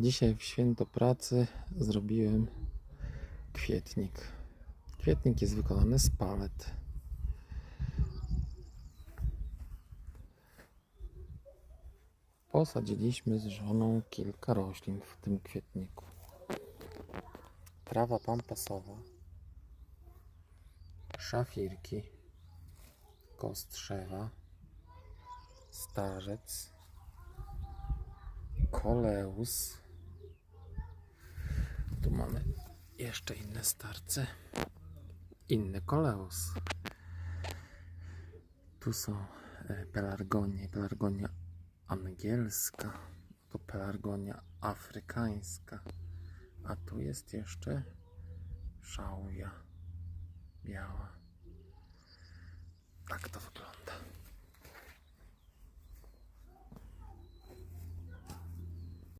Dzisiaj w święto pracy zrobiłem kwietnik. Kwietnik jest wykonany z palet. Posadziliśmy z żoną kilka roślin w tym kwietniku. Trawa pampasowa, szafirki, kostrzewa, starzec, koleus. Tu mamy jeszcze inne starce, inny koleus. Tu są e, pelargonie, pelargonia angielska, to pelargonia afrykańska, a tu jest jeszcze szałwia biała. Tak to wygląda.